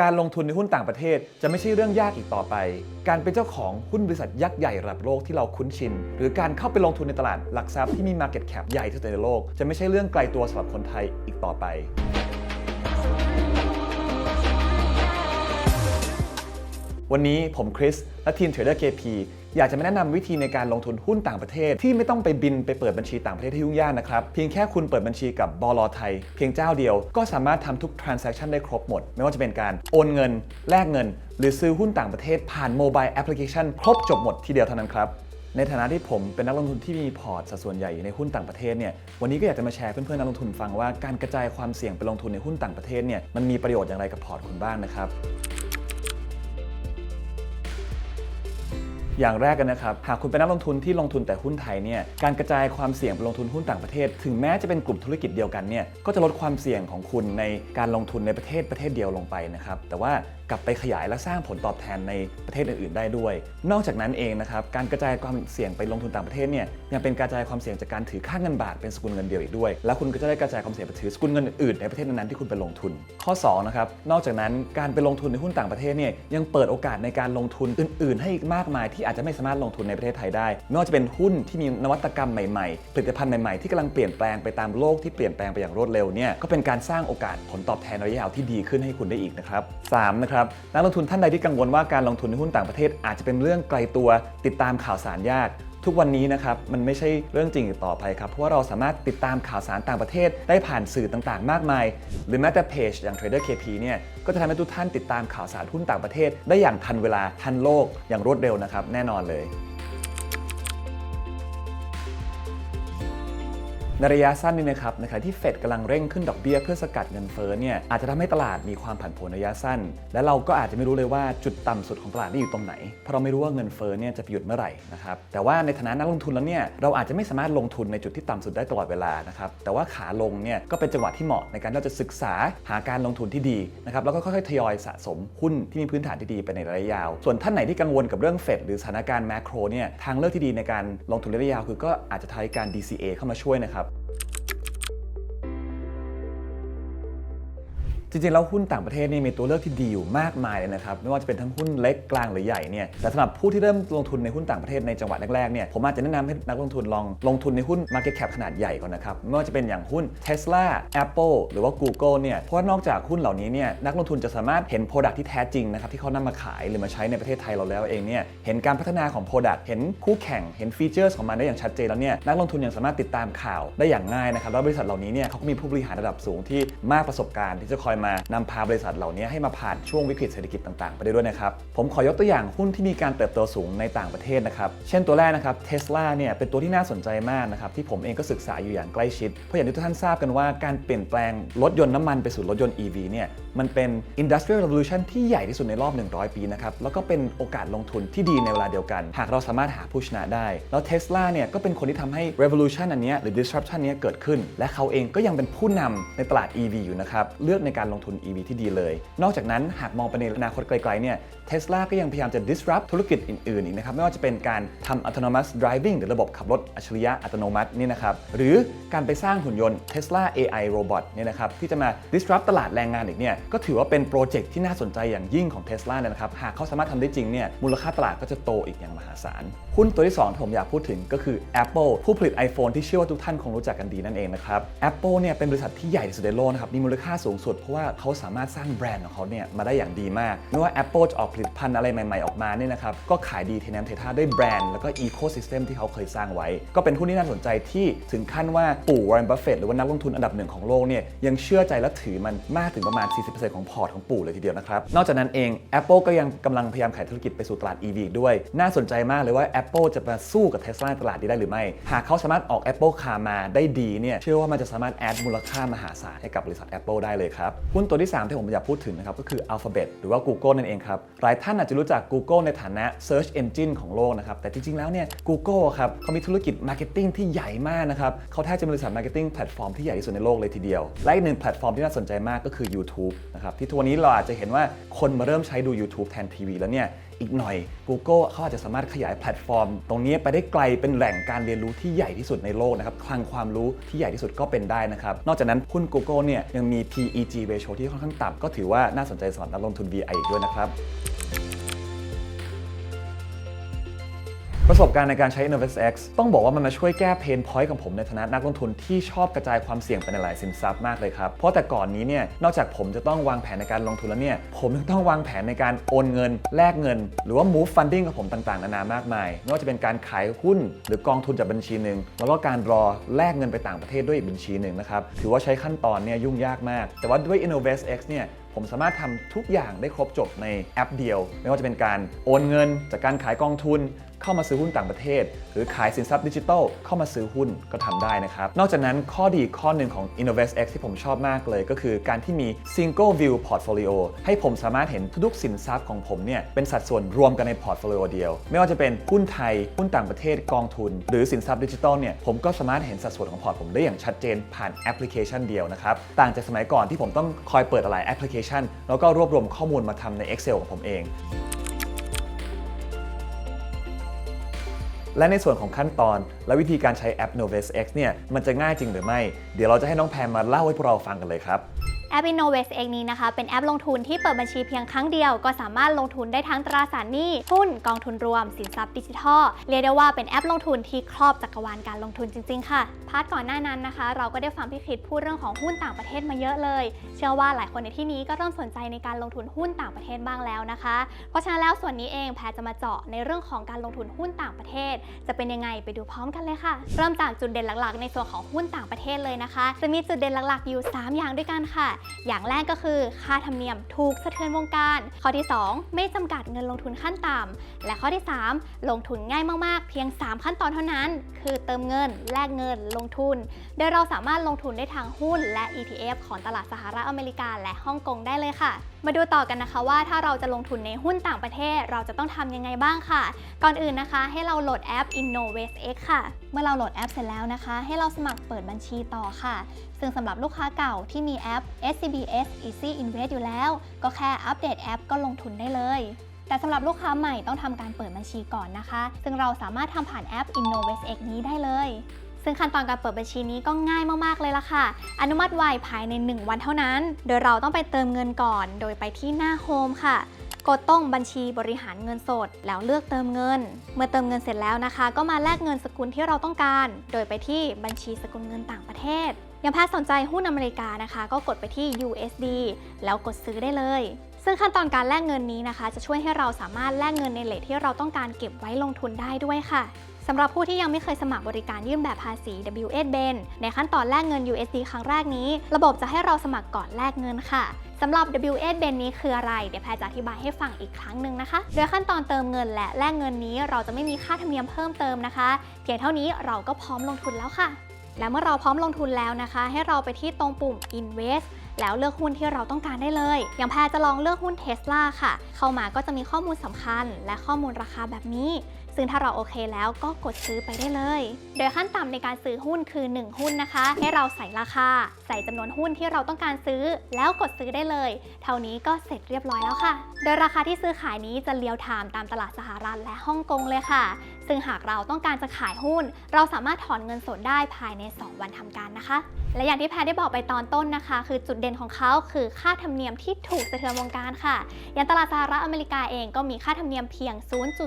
การลงทุนในหุ้นต่างประเทศจะไม่ใช่เรื่องยากอีกต่อไป การเป็นเจ้าของหุ้นบริษัทยักษ์ใหญ่ระดับโลกที่เราคุ้นชิน หรือการเข้าไปลงทุนในตลาดหลักทรัพย์ที่มี Market Cap ใหญ่ที่สุดในโลก จะไม่ใช่เรื่องไกลตัวสำหรับคนไทยอีกต่อไป วันนี้ผมคริส และทีม Trader KP อยากจะมาแนะนำวิธีในการลงทุนหุ้นต่างประเทศ ที่ไม่ต้องไปบินไปเปิดบัญชีต่างประเทศที่ยุ่งยากนะครับ เพียงแค่คุณเปิดบัญชีกับบลไทย เพียงเจ้าเดียวก็สามารถทำทุก transaction ได้ครบหมด ไม่ว่าจะเป็นการโอนเงิน แลกเงิน หรือซื้อหุ้นต่างประเทศผ่านโมบายแอปพลิเคชันครบจบหมดทีเดียวเท่านั้นครับในฐานะที่ผมเป็นนักลงทุนที่มีพอร์ตสัดส่วนใหญ่อยู่ในหุ้นต่างประเทศเนี่ย วันนี้ก็อยากจะมาแชร์เพื่อนๆนักลงทุนฟังว่าการกระจายความเสี่ยงไปลงทุนในหุ้นต่างประเทศเนี่ยมันมีประโยชน์อย่างไรกับพอร์ตคุณบ้างนะครับ อย่างแรกกันนะครับ หากคุณเป็นนักลงทุนที่ลงทุนแต่หุ้นไทยเนี่ยการกระจายความเสี่ยงไปลงทุนหุ้นต่างประเทศ ถึงแม้จะเป็นกลุ่มธุรกิจเดียวกันเนี่ยก็จะลดความเสี่ยงของคุณในการลงทุนในประเทศประเทศเดียวลงไปนะครับแต่ว่า กลับไปขยายและสร้างผลตอบแทนในประเทศอื่นๆ ได้ด้วย นอกจากนั้นเองนะครับการกระจายความเสี่ยงไปลงทุนต่างประเทศเนี่ยยังเป็นการกระจายความเสี่ยงจากการถือค่าเงินบาทเป็นสกุลเงินเดียวอีกด้วย แล้วคุณก็จะได้กระจายความเสี่ยงไปถือสกุลเงินอื่นในประเทศนั้นๆที่คุณไปลงทุน ข้อสองนะครับนอกจากนั้นการไปลงทุนในหุ้นต่างประเทศเนี่ยยังเปิดโอกาสในการลงทุนอื่น ๆ ให้อีกมากมายที่อาจจะไม่สามารถลงทุนในประเทศไทยได้ไม่ว่าจะเป็นหุ้นที่มีนวัตกรรมใหม่ๆผลิตภัณฑ์ใหม่ๆที่กำลังเปลี่ยนแปลงไปตามโลกที่เปลี่ยนแปลงไปอย่างรวดเร็วเนี่ยก็เป็นการสร้างโอกาสผลตอบแทนระยะยาวที่ดีขึ้นให้คุณได้อีกนะครับสามนะครับนักลงทุนท่านใดที่กังวลว่าการลงทุนในหุ้นต่างประเทศ อาจจะเป็นเรื่องไกลตัวติดตามข่าวสารยาก ทุกวันนี้นะครับมันไม่ใช่เรื่องจริงอีกต่อไปครับ เพราะว่าเราสามารถติดตามข่าวสารต่างประเทศ ได้ผ่านสื่อต่างๆ มากมาย หรือแม้แต่เพจอย่าง Trader KP เนี่ยก็จะทำให้ทุกท่านติดตามข่าวสารหุ้นต่างประเทศ ได้อย่างทันเวลาทันโลกอย่างรวดเร็วนะครับแน่นอนเลย ในระยะสั้นนี่นะครับในขณะที่เฟดกำลังเร่งขึ้นดอกเบี้ยเพื่อสกัดเงินเฟ้อเนี่ยอาจจะทำให้ตลาดมีความผันผวนระยะสั้น และเราก็อาจจะไม่รู้เลยว่าจุดต่ำสุดของตลาดนี่อยู่ตรงไหน เพราะเราไม่รู้ว่าเงินเฟ้อเนี่ยจะไปหยุดเมื่อไหร่นะครับแต่ว่าในฐานะนักลงทุนแล้วเนี่ยเราอาจจะไม่สามารถลงทุนในจุดที่ต่ำสุดได้ตลอดเวลานะครับแต่ว่าขาลงเนี่ยก็เป็นจังหวะที่เหมาะในการที่เราจะศึกษาหาการลงทุนที่ดีนะครับแล้วก็ค่อยๆทยอยสะสมหุ้นที่มีพื้นฐานที่ดีไปในระยะยาว ส่วนท่านไหนที่กังวลกับเรื่องเฟดหรือสถานการณ์แมโครเนี่ยทางเลือกที่ดีในการลงทุนระยะยาวคือก็อาจจะใช้การ DCA เข้ามาช่วยนะครับ จริงๆ แล้วหุ้นต่างประเทศนี่มีตัวเลือกที่ดีอยู่มากมายเลยนะครับ ไม่ว่าจะเป็นทั้งหุ้นเล็กกลางหรือใหญ่เนี่ยแต่สำหรับผู้ที่เริ่มลงทุนในหุ้นต่างประเทศในจังหวะแรกๆเนี่ยผมอาจจะแนะนำให้นักลงทุนลองลงทุนในหุ้น Market Cap ขนาดใหญ่ก่อนนะครับไม่ว่าจะเป็นอย่างหุ้น Tesla Apple หรือว่า Google เนี่ยเพราะว่านอกจากหุ้นเหล่านี้เนี่ยนักลงทุนจะสามารถเห็น Product ที่แท้จริงนะครับที่เขานำมาขายหรือมาใช้ในประเทศไทยเราแล้วเองเนี่ยเห็นการพัฒนาของ Product เห็นคู่แข่งเห็นฟีเจอร์ของมันได้อย่างชัดเจนแล้วเนี่ยนักลงทุนยังสามารถติดตามข่าวได้อย่างง่ายนะครับแล้วบริษัทเหล่านี้เนี่ยเขาก็มีผู้บริหารระดับสูงที่มากประสบการณ์ที่จะคอยมานำพาบริษัทเหล่านี้ให้มาผ่านช่วงวิกฤตเศรษฐกิจต่างๆ ไปได้ด้วยนะครับ ผมขอยกตัวอย่างหุ้นที่มีการเติบโตสูงในต่างประเทศนะครับ เช่นตัวแรกนะครับเทสลาเนี่ยเป็นตัวที่น่าสนใจมากนะครับที่ผมเองก็ศึกษาอยู่อย่างใกล้ชิด เพราะอย่างที่ทุกท่านทราบกันว่าการเปลี่ยนแปลงรถยนต์น้ำมันไปสู่รถยนต์ EV เนี่ยมันเป็น industrial revolution ที่ใหญ่ที่สุดในรอบ 100 ปีนะครับแล้วก็เป็นโอกาสลงทุนที่ดีในเวลาเดียวกัน หากเราสามารถหาผู้ชนะได้ แล้วเทสลาเนี่ยก็เป็นคนที่ทำให้ revolution อันเนี้หรือ disruption นี้เกิดขึ้น และเขาเองก็ยังเป็นผู้นำในตลาด EV อยู่นะครับเลือกในการลงทุน EV ที่ดีเลย นอกจากนั้นหากมองไปในอนาคตไกลๆเนี่ย เทสลาก็ยังพยายามจะ disrupt ธุรกิจอื่นๆอีกนะครับ ไม่ว่าจะเป็นการทำ autonomous driving หรือระบบขับรถอัจฉริยะอัตโนมัตินี่นะครับ หรือการไปสร้างหุ่นยนต์ Tesla AI Robot เนี่ยนะครับ ที่จะมา disrupt ตลาดแรงงานอีกเนี่ย ก็ถือว่าเป็นโปรเจกต์ที่น่าสนใจอย่างยิ่งของ Tesla เลยนะครับ หากเขาสามารถทำได้จริงเนี่ย มูลค่าตลาดก็จะโตอีกอย่างมหาศาล หุ้นตัวที่2ที่ผมอยากพูดถึงก็คือ Apple ผู้ผลิต iPhone ที่เชื่อว่าทุกท่านคงรู้จักกันดีนั่นเองนะครับ Apple เนี่ยเป็นบริษัทที่ใหญ่ที่สุดในโลกนะครับ มีมูลค่าสูงสุดเพราะว่าเขาสามารถสร้างแบรนด์ของเขาเนี่ยมาได้อย่างดีมากไม่ว่า Apple จะออกผลิตภัณฑ์อะไรใหม่ ๆ ออกมาเนี่ยนะครับก็ขายดีเทน้ำเทท่าด้วยแบรนด์แล้วก็อีโคซิสเต็มที่เขาเคยสร้างไว้ ก็เป็นหุ้นที่น่าสนใจที่ถึงขั้นว่าปู่วอร์เรนบัฟเฟตหรือว่านักลงทุนอันดับหนึ่งของโลกเนี่ยยังเชื่อใจและถือมันมากถึงประมาณ 40%ของพอร์ตของปู่เลยทีเดียวนะครับนอกจากนั้นเอง Apple ก็ยังกำลังพยายามขายธุรกิจไปสู่ตลาด EV อีด้วย น่าสนใจมากเลยว่า Apple จะมาสู้กับ Tesla ในตลาดนี้ได้หรือไม่ หากเขาสามารถออก Apple Car มาได้ดีเนี่ยเชื่อว่ามันจะสามารถแอดมูลค่ามหาศาลให้กับบริษัท Apple ได้เลยครับหุ้นตัวที่ 3 ที่ผมอยากพูดถึงนะครับก็คือ Alphabet หรือว่า Google นั่นเองครับหลายท่านอาจจะรู้จัก Google ในฐานะ Search Engine ของโลกนะครับ แต่จริง ๆ แล้วเนี่ย Google ครับเขามีธุรกิจ Marketing ที่ใหญ่มากนะครับเขาแทบจะเป็นบริษัท Marketing แพลตฟอร์มที่ใหญ่ที่สุดในโลกเลยทีเดียว และอีกหนึ่งแพลตฟอร์มที่น่าสนใจมากก็คือ YouTube นะครับ ที่ทุกวันนี้เราอาจจะเห็นว่าคนมาเริ่มใช้ดู YouTube แทนทีวีแล้วเนี่ยอีกหน่อย Google เขาอาจจะสามารถขยายแพลตฟอร์ม ตรงนี้ไปได้ไกลเป็นแหล่งการเรียนรู้ที่ใหญ่ที่สุดในโลกนะครับคลังความรู้ที่ใหญ่ที่สุดก็เป็นได้นะครับ นอกจากนั้นหุ้น Google เนี่ยยังมี PEG ratio ที่ค่อนข้างต่ำก็ถือว่าน่าสนใจสำหรับนักลงทุน VI อีกด้วยนะครับ ประสบการณ์ในการใช้ InnovestX ต้องบอกว่ามันมาช่วยแก้เพนพอยต์ของผมในฐานะนักลงทุนที่ชอบกระจายความเสี่ยงไปในหลายสินทรัพย์มากเลยครับ เพราะแต่ก่อนนี้เนี่ยนอกจากผมจะต้องวางแผนในการลงทุนแล้วเนี่ยผมยังต้องวางแผนในการโอนเงิน แลกเงิน หรือว่า move funding ของผมต่างๆ นานามากมายไม่ว่าจะเป็นการขายหุ้น หรือกองทุนจากบัญชีหนึ่งแล้วก็การรอแลกเงินไปต่างประเทศด้วยอีกบัญชีหนึ่งนะครับถือว่าใช้ขั้นตอนเนี่ยยุ่งยากมาก แต่ว่าด้วย InnovestX เนี่ยผมสามารถทำทุกอย่างได้ครบจบในแอปเดียว ไม่ว่าจะเป็นการโอนเงินจากการขายกองทุนเข้ามาซื้อหุ้นต่างประเทศ หรือขายสินทรัพย์ดิจิทัลเข้ามาซื้อหุ้นก็ทำได้นะครับ นอกจากนั้นข้อดีข้อหนึ่งของ InnovestX ที่ผมชอบมากเลย ก็คือการที่มี Single View Portfolio ให้ผมสามารถเห็นทุกๆสินทรัพย์ของผมเนี่ยเป็นสัดส่วนรวมกันในพอร์ตโฟลิโอเดียว ไม่ว่าจะเป็นหุ้นไทยหุ้นต่างประเทศกองทุน หรือสินทรัพย์ดิจิทัลเนี่ยผมก็สามารถเห็นสัดส่วนของพอร์ตผมได้อย่างชัดเจนผ่านแอปพลิเคชันเดียวนะครับต่างจากสมัยก่อนที่ผมต้องคอยเปิดหลายแอปพลิเคชัน แล้วก็รวบรวมข้อมูลมาทำใน Excel ของผมเอง และในส่วนของขั้นตอน และวิธีการใช้แอป Novus X เนี่ยมันจะง่ายจริงหรือไม่ เดี๋ยวเราจะให้น้องแพมมาเล่าให้พวกเราฟังกันเลยครับ แอป Innovest เองนี้นะคะ เป็นแอปลงทุนที่เปิดบัญชีเพียงครั้งเดียว ก็สามารถลงทุนได้ทั้งตราสารหนี้หุ้นกองทุนรวม สินทรัพย์ดิจิทัล เรียกได้ว่าเป็นแอปลงทุนที่ครอบจักรวาลการลงทุนจริง ๆ ค่ะ พาร์ทก่อนหน้านั้นนะคะ เราก็ได้ฟังพี่คิดพูดเรื่องของหุ้นต่างประเทศมาเยอะเลย เชื่อว่าหลายคนในที่นี้ก็เริ่มสนใจในการลงทุนหุ้นต่างประเทศบ้างแล้วนะคะ เพราะฉะนั้นแล้วส่วนนี้เองแพรจะมาเจาะในเรื่องของการลงทุนหุ้นต่างประเทศ จะเป็นยังไงไปดูพร้อมกันเลยค่ะ เริ่มจากจุดเด่นหลักๆ ในส่วนของหุ้นต่างประเทศเลยนะคะ จะมีจุดเด่นหลักๆอยู่ 3 อย่างด้วยกันค่ะอย่างแรกก็คือ ค่าธรรมเนียมถูกสะเทือนวงการ ข้อที่ 2 ไม่จำกัดเงินลงทุนขั้นต่ำและข้อที่ 3 ลงทุนง่ายมากๆ เพียง 3 ขั้นตอนเท่านั้น คือเติมเงิน แลกเงิน ลงทุน โดยเราสามารถลงทุนได้ทางหุ้นและ ETF ของตลาดสหรัฐอเมริกาและฮ่องกงได้เลยค่ะ มาดูต่อกันนะคะว่าถ้าเราจะลงทุนในหุ้นต่างประเทศ เราจะต้องทำยังไงบ้างค่ะ ก่อนอื่นนะคะให้เราโหลดแอป InnovestX ค่ะ เมื่อเราโหลดแอปเสร็จแล้วนะคะ ให้เราสมัครเปิดบัญชีต่อค่ะ ซึ่งสำหรับลูกค้าเก่าที่มีแอป SCBS Easy Invest อยู่แล้ว ก็แค่อัปเดตแอปก็ลงทุนได้เลยแต่สำหรับลูกค้าใหม่ต้องทำการเปิดบัญชีก่อนนะคะ ซึ่งเราสามารถทำผ่านแอป InnovestX นี้ได้เลย ซึ่งขั้นตอนการเปิดบัญชีนี้ก็ง่ายมากๆเลยล่ะค่ะ อนุมัติไวภายใน 1 วันเท่านั้น โดยเราต้องไปเติมเงินก่อน โดยไปที่หน้าโฮมค่ะกดตรงบัญชีบริหารเงินสด แล้วเลือกเติมเงิน เมื่อเติมเงินเสร็จแล้วนะคะ ก็มาแลกเงินสกุลที่เราต้องการ โดยไปที่บัญชีสกุลเงินต่างประเทศยังแพทย์สนใจหุ้นอเมริกานะคะ ก็กดไปที่ USD แล้วกดซื้อได้เลย ซึ่งขั้นตอนการแลกเงินนี้นะคะ จะช่วยให้เราสามารถแลกเงินในเลทที่เราต้องการเก็บไว้ลงทุนได้ด้วยค่ะ สำหรับผู้ที่ยังไม่เคยสมัครบริการยื่นแบบภาษี W8 b e n ในขั้นตอนแลกเงิน USD ครั้งแรกนี้ ระบบจะให้เราสมัครก่อนแลกเงินค่ะสำหรับ W8 b e n นี้คืออะไร เดี๋ยวแพรจะอธิบายให้ฟังอีกครั้งหนึ่งนะคะ โดยขั้นตอนเติมเงินและแลกเงินนี้ เราจะไม่มีค่าธรรมเนียมเพิ่มเติมนะคะ เพียงเท่านี้เราก็พร้อมลงทุนแล้วค่ะ และเมื่อเราพร้อมลงทุนแล้วนะคะ ให้เราไปที่ตรงปุ่ม invest แล้วเลือกหุ้นที่เราต้องการได้เลย อย่างแพรจะลองเลือกหุ้นเท sla ค่ะ เข้ามาก็จะมีข้อมูลสำคัญ และข้อมูลราคาแบบนี้ ซึ่งถ้าเราโอเคแล้วก็กดซื้อไปได้เลย โดยขั้นต่ำในการซื้อหุ้นคือ 1 หุ้นนะคะ ให้เราใส่ราคา ใส่จำนวนหุ้นที่เราต้องการซื้อ แล้วกดซื้อได้เลย เท่านี้ก็เสร็จเรียบร้อยแล้วค่ะ โดยราคาที่ซื้อขายนี้จะเลียวไทม์ตามตลาดสหรัฐและฮ่องกงเลยค่ะ ซึ่งหากเราต้องการจะขายหุ้น เราสามารถถอนเงินสดได้ภายใน 2 วันทำการนะคะ และอย่างที่แพรได้บอกไปตอนต้นนะคะ คือจุดเด่นของเขาคือค่าธรรมเนียมที่ถูกสะเทือนวงการค่ะ อย่างตลาดสหรัฐอเมริกาเองก็มีค่าธรรมเนียมเพียง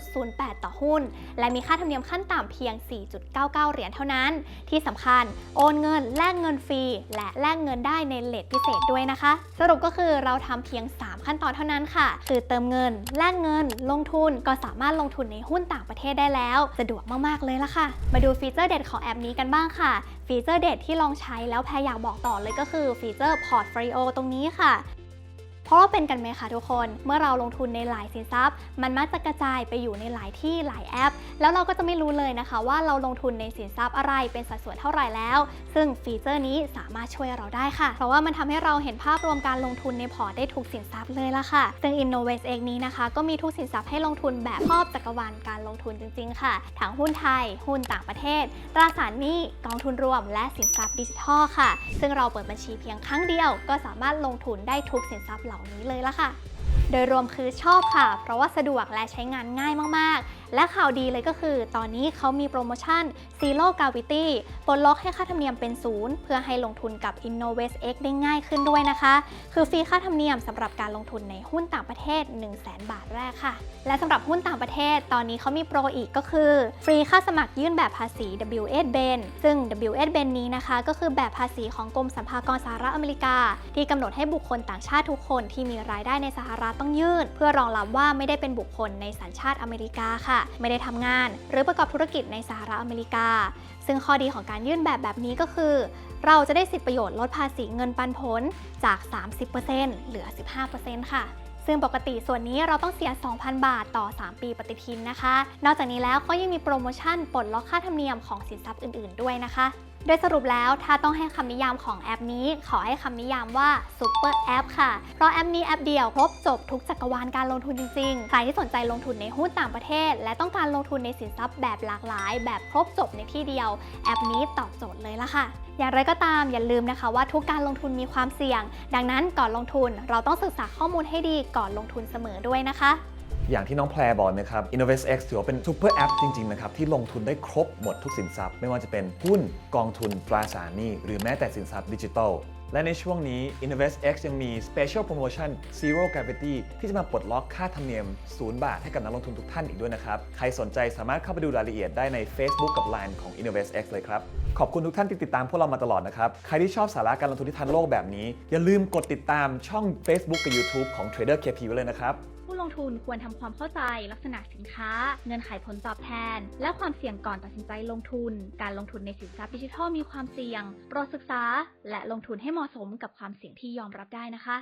0.08 ต่อหุ้นและมีค่าธรรมเนียมขั้นต่ำเพียง 4.99 เหรียญเท่านั้น ที่สำคัญโอนเงินแลกเงินฟรี และแลกเงินได้ในเลทพิเศษด้วยนะคะ สรุปก็คือเราทำเพียง 3 ขั้นตอนเท่านั้นค่ะ คือเติมเงิน แลกเงิน ลงทุนก็สามารถลงทุนในหุ้นต่างประเทศได้แล้ว สะดวกมากๆเลยละค่ะ มาดูฟีเจอร์เด็ดของแอปนี้กันบ้างค่ะฟีเจอร์เด็ดที่ลองใช้แล้วแพรอยากบอกต่อเลยก็คือฟีเจอร์ Portfolio ตรงนี้ค่ะ เพราะว่าเป็นกันไหมคะทุกคน เมื่อเราลงทุนในหลายสินทรัพย์ มันมักจะกระจายไปอยู่ในหลายที่หลายแอป แล้วเราก็จะไม่รู้เลยนะคะ ว่าเราลงทุนในสินทรัพย์อะไรเป็นสัดส่วนเท่าไหร่แล้ว ซึ่งฟีเจอร์นี้สามารถช่วยเราได้ค่ะ เพราะว่ามันทำให้เราเห็นภาพรวมการลงทุนในพอร์ตได้ทุกสินทรัพย์เลยละค่ะ ซึ่ง Innovate เองนี้นะคะ ก็มีทุกสินทรัพย์ให้ลงทุนแบบครอบจักรวาลการลงทุนจริง ๆ ค่ะ ทั้งหุ้นไทย หุ้นต่างประเทศ ตราสารหนี้กองทุนรวม และสินทรัพย์ดิจิทัลค่ะ ซึ่งเราเปิดบัญชีเพียงครั้งเดียว ก็สามารถลงทุนได้ทุกสินทรัพย์เหล่านี้เลยละค่ะ โดยรวมคือชอบค่ะ เพราะว่าสะดวกและใช้งานง่ายมาก และข่าวดีเลยก็คือ ตอนนี้เขามีโปรโมชั่น Zero Gravity ปลดล็อกให้ค่าธรรมเนียมเป็นศูนย์เพื่อให้ลงทุนกับ InnovestX ได้ง่ายขึ้นด้วยนะคะ คือฟรีค่าธรรมเนียมสำหรับการลงทุนในหุ้นต่างประเทศ 1 0 0 0 0แบาทแรกค่ะ และสำหรับหุ้นต่างประเทศ ตอนนี้เขามีโปรอีกก็คือ ฟรีค่าสมัครยื่นแบบภาษี W8 Ben ซึ่ง W8 Ben นี้นะคะ ก็คือแบบภาษีของกรมสรรพากรสหรัฐอเมริกา ที่กำหนดให้บุคคลต่างชาติทุกคนที่มีรายได้ในสหรัฐต้องยื่น เพื่อรองรับว่าไม่ได้เป็นบุคคลในสัญชาติอเมริกาค่ะไม่ได้ทำงาน หรือประกอบธุรกิจในสหรัฐอเมริกา ซึ่งข้อดีของการยื่นแบบแบบนี้ก็คือ เราจะได้สิทธิประโยชน์ลดภาษีเงินปันผลจาก 30%เหลือ 15%ค่ะซึ่งปกติส่วนนี้เราต้องเสีย 2,000 บาทต่อ 3 ปีปฏิทินนะคะ นอกจากนี้แล้วก็ยังมีโปรโมชั่นปลดล็อกค่าธรรมเนียมของสินทรัพย์อื่น ๆ ด้วยนะคะดยสรุปแล้วถ้าต้องให้คำนิยามของแอปนี้ ขอให้คำนิยามว่า Super App ค่ะ เพราะแอปนี้แอปเดียวครบจบทุกจักรวาลการลงทุนจริงๆ ใครที่สนใจลงทุนในหุ้นต่างประเทศ และต้องการลงทุนในสินทรัพย์แบบหลากหลาย แบบครบจบในที่เดียว แอปนี้ตอบโจทย์เลยละค่ะ อย่างไรก็ตามอย่าลืมนะคะว่าทุกการลงทุนมีความเสี่ยง ดังนั้นก่อนลงทุนเราต้องศึกษาข้อมูลให้ดีก่อนลงทุนเสมอด้วยนะคะ อย่างที่น้องแพรบอกนะครับ InnovestX ถือว่าเป็นซูเปอร์แอปจริง ๆ นะครับ ที่ลงทุนได้ครบหมดทุกสินทรัพย์ ไม่ว่าจะเป็นหุ้นกองทุนตราสารหนี้ หรือแม้แต่สินทรัพย์ดิจิทัล และในช่วงนี้ InnovestX ยังมี Special Promotion Zero Gravity ที่จะมาปลดล็อกค่าธรรมเนียม 0 บาทให้กับนักลงทุนทุกท่านอีกด้วยนะครับ ใครสนใจสามารถเข้าไปดูรายละเอียดได้ใน Facebook กับ Line ของ InnovestX เลยครับ ขอบคุณทุกท่านที่ติดตามพวกเรามาตลอดนะครับ ใครที่ชอบสาระการลงทุนที่ทันโลกแบบนี้ อย่าลืมกดติดตามช่อง Facebook กับ YouTube ของ Trader KP ไว้เลยนะครับ ทุนควรทำความเข้าใจลักษณะสินค้า เงื่อนไขผลตอบแทน และความเสี่ยงก่อนตัดสินใจลงทุน การลงทุนในสินทรัพย์ดิจิทัลมีความเสี่ยง โปรดศึกษา และลงทุนให้เหมาะสมกับความเสี่ยงที่ยอมรับได้นะคะ